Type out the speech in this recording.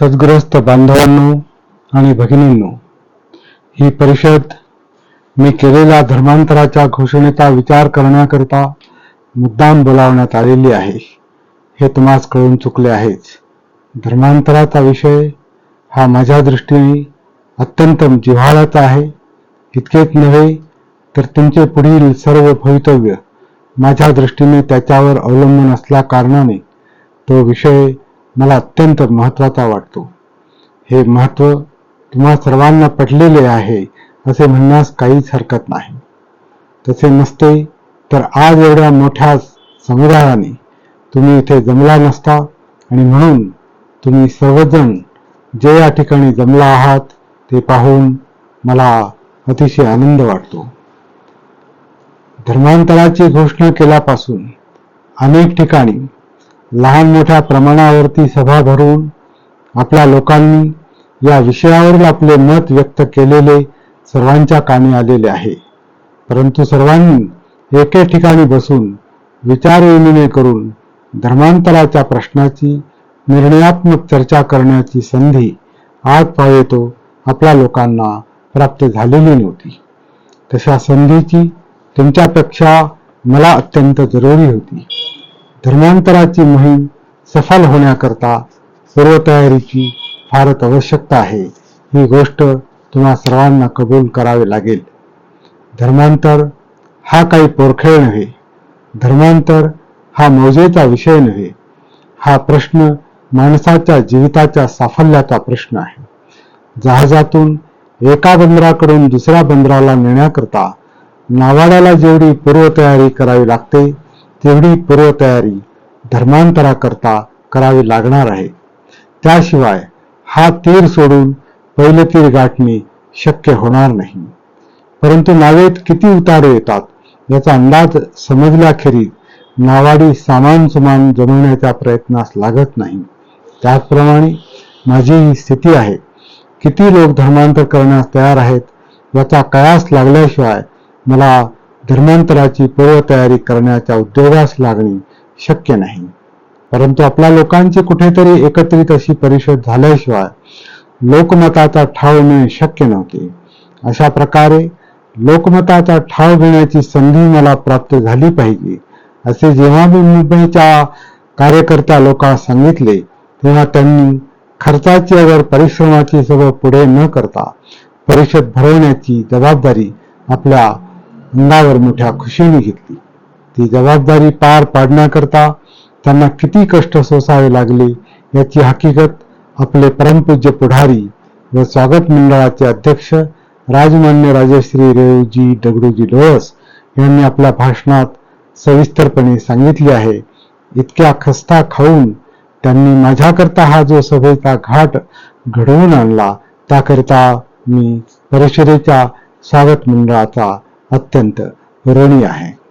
सद्ग्रस्त बांधवांनो आणि भगिनींनो ही परिषद मी केलेल्या धर्मांतराच्या घोषणेचा विचार करण्याकरिता मुद्दाम बोलावण्यात आलेली आहे. हे तुम्हास कळून चुकले आहेच. धर्मांतराचा विषय हा माझ्या दृष्टीने अत्यंत जिव्हाळ्याचा आहे. इतकेच नव्हे तर तुमचे पुढील सर्व भवितव्य माझ्या दृष्टीने त्याच्यावर अवलंबून असल्या कारणाने तो विषय मला अत्यंत महत्त्वाचा वाटतो. हे महत्त्व तुम्हा सर्वांना पटलेले आहे असे म्हणण्यास काहीच हरकत नाही. तसे नसते तर आज एवढ्या मोठ्या समुदायाने तुम्ही इथे जमला नसता आणि म्हणून तुम्ही सर्वजण जे या ठिकाणी जमला आहात ते पाहून मला अतिशय आनंद वाटतो. धर्मांतराची घोषणा केल्यापासून अनेक ठिकाणी लहान मोठ्या प्रमाणावरती सभा भरून आपल्या लोकांनी या विषयावरील आपले मत व्यक्त केलेले सर्वांच्या कामी आलेले आहे. परंतु सर्वांनी एके ठिकाणी बसून विचारविनिमय करून धर्मांतराच्या प्रश्नाची निर्णयात्मक चर्चा करण्याची संधी आज पावेतो आपल्या लोकांना प्राप्त झालेली नव्हती. तशा संधीची तुमच्यापेक्षा मला अत्यंत जरुरी होती. धर्मांतराची मोहीम सफल होण्याकरता सर्व तयारीची फारच आवश्यकता आहे. ही गोष्ट तुम्हा सर्वांना कबूल करावे लागेल. धर्मांतर हा काही पोरखेळ नव्हे. धर्मांतर हा मौजेचा विषय नव्हे. हा प्रश्न माणसाच्या जीविताच्या साफल्याचा प्रश्न आहे. जहाजातून एका बंदराकडून दुसऱ्या बंदराला नेण्याकरता नावाड्याला जेवढी पूर्वतयारी करावी लागते तेवढी पूर्वतयारी धर्मांतराकरता करावी लागणार आहे. त्याशिवाय हा तीर सोडून पहिले तीर गाठणे शक्य होणार नाही. परंतु नावेत किती उतारे येतात याचा अंदाज समजल्याखेरीज नावाडी सामान सुमान जमवण्याच्या प्रयत्नास लागत नाही. त्याचप्रमाणे माझी ही स्थिती आहे. किती लोक धर्मांतर करण्यास तयार आहेत याचा कयास लागल्याशिवाय मला धर्मांतराची पूर्वतयारी करण्याच्या उद्योगास लागणे शक्य नाही. परंतु आपल्या लोकांची कुठेतरी एकत्रित अशी परिषद झाल्याशिवाय लोकमताचा ठाव मिळणे शक्य नव्हते. अशा प्रकारे लोकमताचा ठाव घेण्याची संधी मला प्राप्त झाली पाहिजे असे जेव्हा मी मुंबईच्या कार्यकर्त्या लोकांस सांगितले तेव्हा त्यांनी खर्चाची अगर परिश्रमाची सगळं पुढे न करता परिषद भरवण्याची जबाबदारी आपल्या अंगावर मोठ्या खुशीने घेतली. ती जबाबदारी पार पाडण्याकरता त्यांना किती कष्ट सोसावे लागले याची हकीकत आपले परमपूज्य पुढारी व स्वागत मंडळाचे अध्यक्ष राजमान्य राजश्री रेवजी दगडूजी लोळस यांनी आपल्या भाषणात सविस्तरपणे सांगितले आहे. इतक्या खस्ता खाऊन त्यांनी माझ्याकरता हा जो सभेचा घाट घडवून आणला त्याकरिता मी परिषदेच्या स्वागत मंडळाचा अत्यंत ऋणी आहे.